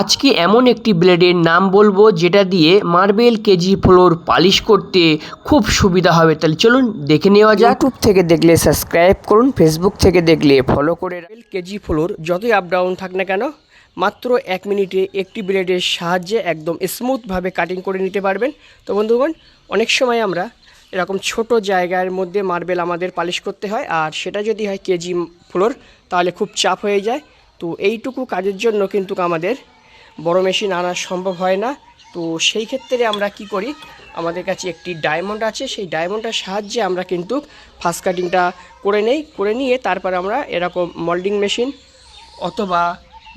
আজকে এমন একটি ব্লেডের নাম বলব যেটা দিয়ে মার্বেল কেজি ফ্লোর পালিশ করতে খুব সুবিধা হবে। তাহলে চলুন দেখে নেওয়া যাক। ইউটিউব থেকে দেখলে সাবস্ক্রাইব করুন ফেসবুক থেকে দেখলে ফলো করে মার্বেল কেজি ফ্লোর যতই আপ ডাউন থাক না কেন মাত্র এক মিনিটে একটি ব্লেডের সাহায্যে একদম স্মুথভাবে কাটিং করে নিতে পারবেন। তো বন্ধুগণ অনেক সময় আমরা এরকম ছোট জায়গার মধ্যে মার্বেল আমাদের পালিশ করতে হয় আর সেটা যদি হয় কেজি ফ্লোর তাহলে খুব চাপ হয়ে যায়। তো এইটুকু কাজের জন্য কিন্তু আমাদের বড় মেশিন আনা সম্ভব হয় না। তো সেই ক্ষেত্রে আমরা কি করি? আমাদের কাছে একটি ডায়মন্ড আছে। সেই ডায়মন্ডটার সাহায্যে আমরা কিন্তু ফাস্ট কাটিংটা করে নেই, করে নিয়ে তারপর আমরা এরকম মল্ডিং মেশিন অথবা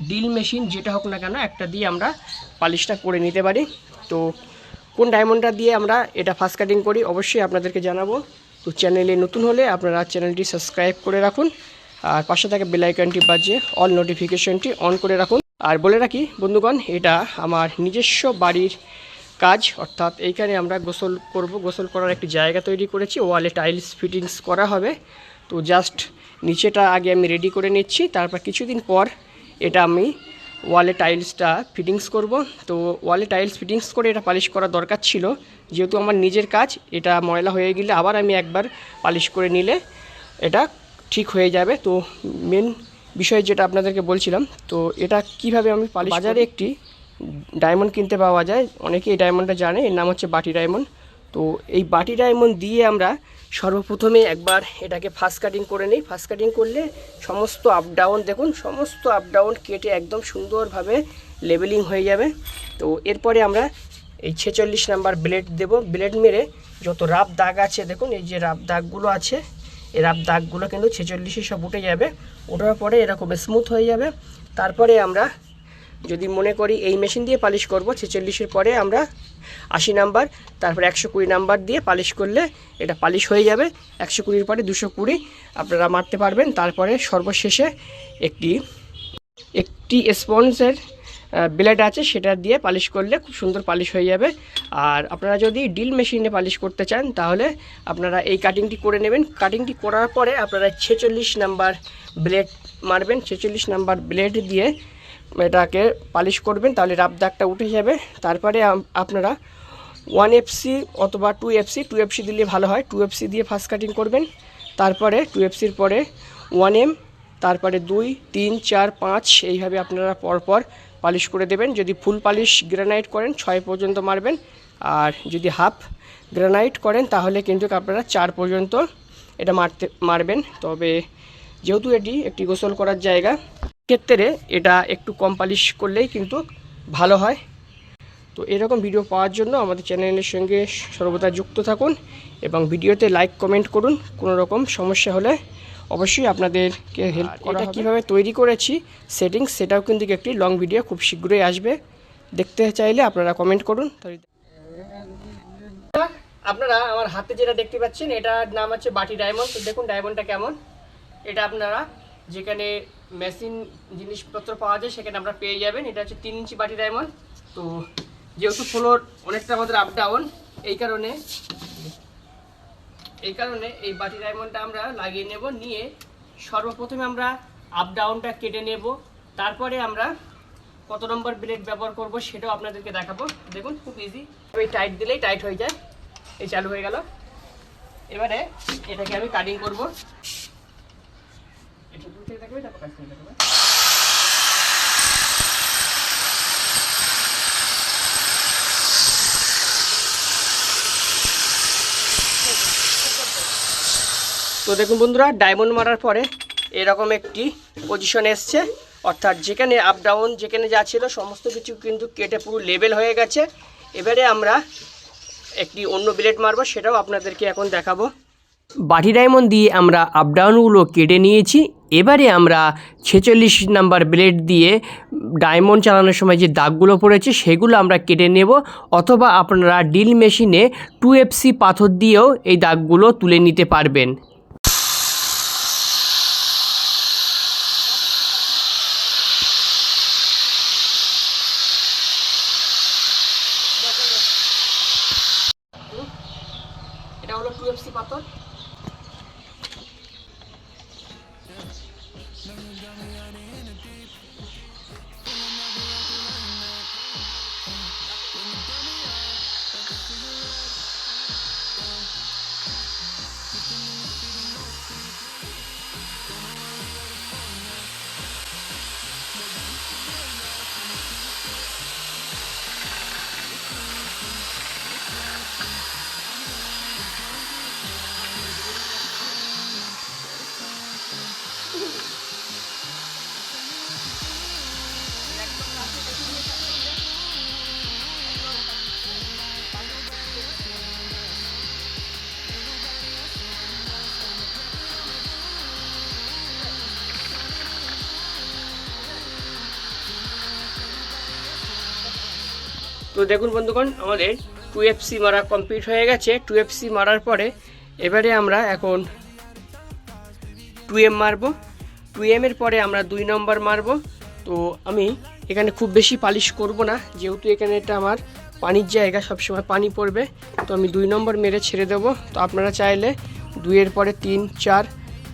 ডিল মেশিন যেটা হোক না কেন একটা দিয়ে আমরা পালিশটা করে নিতে পারি। তো কোন ডায়মন্ডটা দিয়ে আমরা এটা ফাস্ট কাটিং করি অবশ্যই আপনাদেরকে জানাব। তো চ্যানেলে নতুন হলে আপনারা চ্যানেলটি সাবস্ক্রাইব করে রাখুন। আর পাশে থাকা বেলাইকনটি বাজে অল নোটিফিকেশনটি অন করে রাখুন। আর বলে রাখি, বন্ধুগণ, এটা আমার নিজস্ব বাড়ির কাজ। অর্থাৎ এইখানে আমরা গোসল করব। গোসল করার একটি জায়গা তৈরি করেছি। ওয়ালে টাইলস, ফিটিংস করা হবে। তো জাস্ট নিচেটা আগে আমি রেডি করে নিচ্ছি। তারপর কিছুদিন পর এটা আমি ওয়ালে টাইলসটা ফিটিংস করব। তো ওয়ালে টাইলস, ফিটিংস করে এটা পালিশ করা দরকার ছিল। যেহেতু আমার নিজের কাজ, এটা ময়লা হয়ে গেলে আবার আমি একবার পালিশ করে নিলে এটা ঠিক হয়ে যাবে। তো মেন বিষয় যেটা আপনাদেরকে বলছিলাম, তো এটা কীভাবে আমি পালিশ বাজারে একটি ডায়মন্ড কিনতে পাওয়া যায়, অনেকে এই ডায়মন্ডটা জানে, এর নাম হচ্ছে বাটি ডায়মন্ড। তো এই বাটি ডায়মন্ড দিয়ে আমরা সর্বপ্রথমে একবার এটাকে ফাস্ট কাটিং করে নিই। ফাস্ট কাটিং করলে সমস্ত আপ ডাউন দেখুন, সমস্ত আপ ডাউন কেটে একদম সুন্দরভাবে লেবেলিং হয়ে যাবে। তো এরপরে আমরা এই ছেচল্লিশ নাম্বার ব্লেড দেব। ব্লেড মেরে যত রাব দাগ আছে, দেখুন, এই যে রাব দাগগুলো আছে এই রাফ দাগগুলো কিন্তু ছেচল্লিশে সব উঠে যাবে। ওঠার পরে এরকম স্মুথ হয়ে যাবে। তারপরে আমরা যদি মনে করি এই মেশিন দিয়ে পালিশ করব, ছেচল্লিশের পরে আমরা আশি নাম্বার, তারপর একশো কুড়ি নাম্বার দিয়ে পালিশ করলে এটা পালিশ হয়ে যাবে। একশো কুড়ির পরে দুশো কুড়ি আপনারা মারতে পারবেন। তারপরে সর্বশেষে একটি একটি স্পঞ্জের ব্লেড আছে, সেটা দিয়ে পালিশ করলে খুব সুন্দর পালিশ হয়ে যাবে। আর আপনারা যদি ডিল মেশিনে পালিশ করতে চান, তাহলে আপনারা এই কাটিংটি করে নেবেন। কাটিংটি করার পরে আপনারা ছেচল্লিশ নাম্বার ব্লেড মারবেন। ছেচল্লিশ নাম্বার ব্লেড দিয়ে এটাকে পালিশ করবেন, তাহলে রাব দাগটা উঠে যাবে। তারপরে আপনারা ওয়ান এফসি অথবা টু এফসি টু এফসি দিলে ভালো হয়। টু এফসি দিয়ে ফার্স্ট কাটিং করবেন। তারপরে টু এফসির পরে ওয়ান এম তারপরে দুই, তিন, চার, পাঁচ, এইভাবে আপনারা পরপর পালিশ করে দেবেন। যদি ফুল পালিশ গ্রানাইট করেন, ছয় পর্যন্ত মারবেন। আর যদি হাফ গ্রানাইট করেন, তাহলে কিন্তু আপনারা চার পর্যন্ত এটা মারতে, মারবেন। তবে যেহেতু এটি একটি গোসল করার জায়গা ক্ষেত্রে এটা একটু কম পালিশ করলেই কিন্তু ভালো হয়। তো এরকম ভিডিও পাওয়ার জন্য আমাদের চ্যানেলের সঙ্গে সর্বদা যুক্ত থাকুন এবং ভিডিওতে লাইক, কমেন্ট করুন। কোনো রকম সমস্যা হলে অবশ্যই আপনাদেরকে হেল্প করা কীভাবে তৈরি করেছি সেটিংস সেটাও কিন্তু একটি লং ভিডিও খুব শীঘ্রই আসবে। দেখতে চাইলে আপনারা কমেন্ট করুন। আপনারা আমার হাতে যেটা দেখতে পাচ্ছেন এটার নাম হচ্ছে বাটি ডায়মন্ড তো দেখুন ডায়মন্ডটা কেমন। এটা আপনারা যেখানে মেশিন জিনিসপত্র পাওয়া যায় সেখানে আমরা পেয়ে যাবেন। এটা হচ্ছে তিন ইঞ্চি বাটি ডায়মন্ড তো যেহেতু ফ্লোর অনেকটা আমাদের আপ ডাউন এই কারণে এই কারণে এই বাটি ডায়মন্ডটা আমরা লাগিয়ে নেব, নিয়ে সর্বপ্রথমে আমরা আপ ডাউনটা কেটে নেব। তারপরে আমরা কত নম্বর ব্লেড ব্যবহার করব সেটাও আপনাদেরকে দেখাবো। দেখুন, খুব ইজি এই টাইট দিলেই টাইট হয়ে যায়। এই চালু হয়ে গেল। এবারে এটাকে আমি কাটিং করব। একটু দূর থেকে কাজ করে তো দেখুন বন্ধুরা ডায়মন্ড মারার পরে এরকম একটি পজিশন এসছে। অর্থাৎ যেখানে আপ ডাউন যেখানে যা ছিল, সমস্ত কিছু কিন্তু কেটে পুরো লেভেল হয়ে গেছে। এবারে আমরা একটি অন্য ব্লেড মারবো, সেটাও আপনাদেরকে এখন দেখাবো। বাটি ডায়মন্ড দিয়ে আমরা আপ ডাউনগুলো কেটে নিয়েছি। এবারে আমরা ছেচল্লিশ নাম্বার ব্লেড দিয়ে ডায়মন্ড চালানোর সময় যে দাগগুলো পড়েছে, সেগুলো আমরা কেটে নেব। অথবা আপনারা ডিল মেশিনে টু এফসি পাথর দিয়েও এই দাগগুলো তুলে নিতে পারবেন। এটা হলো তো দেখুন বন্ধুগণ, আমাদের টু এফ সি মারা কমপ্লিট হয়ে গেছে। টু এফ সি মারার পরে এবারে আমরা এখন টু এম মারবো। টু এমের পরে আমরা দুই নম্বর মারবো। তো আমি এখানে খুব বেশি পালিশ করব না, যেহেতু এখানে এটা আমার পানির জায়গা, সবসময় পানি পড়বে। তো আমি দুই নম্বর মেরে ছেড়ে দেবো। তো আপনারা চাইলে দুইয়ের পরে তিন, চার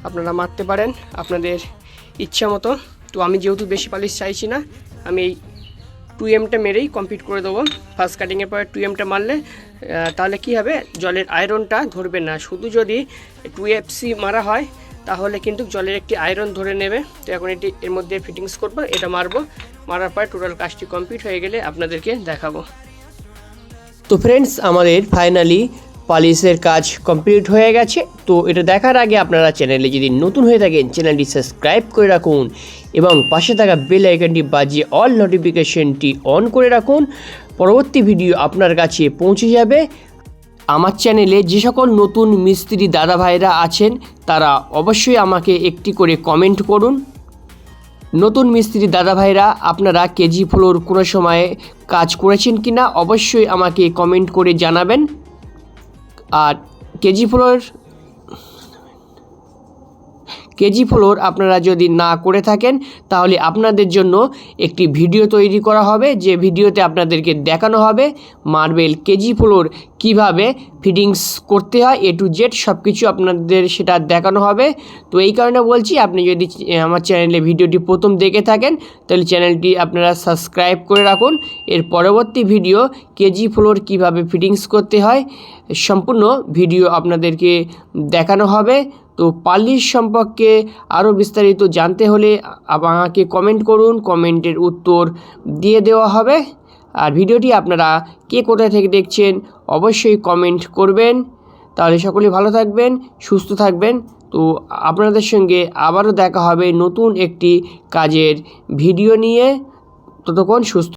আপনারা মারতে পারেন আপনাদের ইচ্ছা মতো। তো আমি যেহেতু বেশি পালিশ চাইছি না, আমি এই টু এমটা মেরেই কমপ্লিট করে দেবো। ফার্স্ট কাটিংয়ের পরে টু এমটা মারলে তাহলে কি হবে? জলের আয়রনটা ধরবে না। শুধু যদি টু এফসি মারা হয়, তাহলে কিন্তু জলের একটি আয়রন ধরে নেবে। তো এখন এটি এর মধ্যে ফিটিংস করব, এটা মারবো। মারার পরে টোটাল কাজটি কমপ্লিট হয়ে গেলে আপনাদেরকে দেখাবো। তো ফ্রেন্ডস আমাদের ফাইনালি পালিশের কাজ কমপ্লিট হয়ে গেছে। তো এটা দেখার আগে আপনারা চ্যানেলে যদি নতুন হয়ে থাকেন, চ্যানেলটি সাবস্ক্রাইব করে রাখুন এবং পাশে থাকা বেল আইকনটি বাজিয়ে অল নোটিফিকেশনটি অন করে রাখুন। পরবর্তী ভিডিও আপনার কাছে পৌঁছে যাবে। আমার চ্যানেলে যে সকল নতুন মিস্ত্রি দাদা ভাইরা আছেন, তারা অবশ্যই আমাকে একটি করে কমেন্ট করুন। নতুন মিস্ত্রি দাদা ভাইরা আপনারা কেজি ফ্লোর কোনো সময়ে কাজ করেছেন কি না অবশ্যই আমাকে কমেন্ট করে জানাবেন। আর কেজি ফ্লোর কেজি ফ্লোর আপনারা যদি না করে থাকেন, তাহলে আপনাদের জন্য একটি ভিডিও তৈরি করা হবে, যে ভিডিওতে আপনাদেরকে দেখানো হবে মার্বেল কেজি ফ্লোর কীভাবে ফিটিংস করতে হয়, এ টু জেড সব কিছু আপনাদের সেটা দেখানো হবে। তো এই কারণে বলছি, আপনি যদি আমার চ্যানেলে ভিডিওটি প্রথম দেখে থাকেন, তাহলে চ্যানেলটি আপনারা সাবস্ক্রাইব করে রাখুন। এর পরবর্তী ভিডিও, কেজি ফ্লোর কীভাবে ফিটিংস করতে হয়, সম্পূর্ণ ভিডিও আপনাদেরকে দেখানো হবে। তো পালিশ সম্পর্কে আরও বিস্তারিত জানতে হলে আমাকে কমেন্ট করুন কমেন্টের উত্তর দিয়ে দেওয়া হবে। আর ভিডিওটি আপনারা কে কোথায় থেকে দেখছেন অবশ্যই কমেন্ট করবেন। তাহলে সকলে ভালো থাকবেন, সুস্থ থাকবেন। তো আপনাদের সঙ্গে আবারও দেখা হবে নতুন একটি কাজের ভিডিও নিয়ে। ততক্ষণ সুস্থ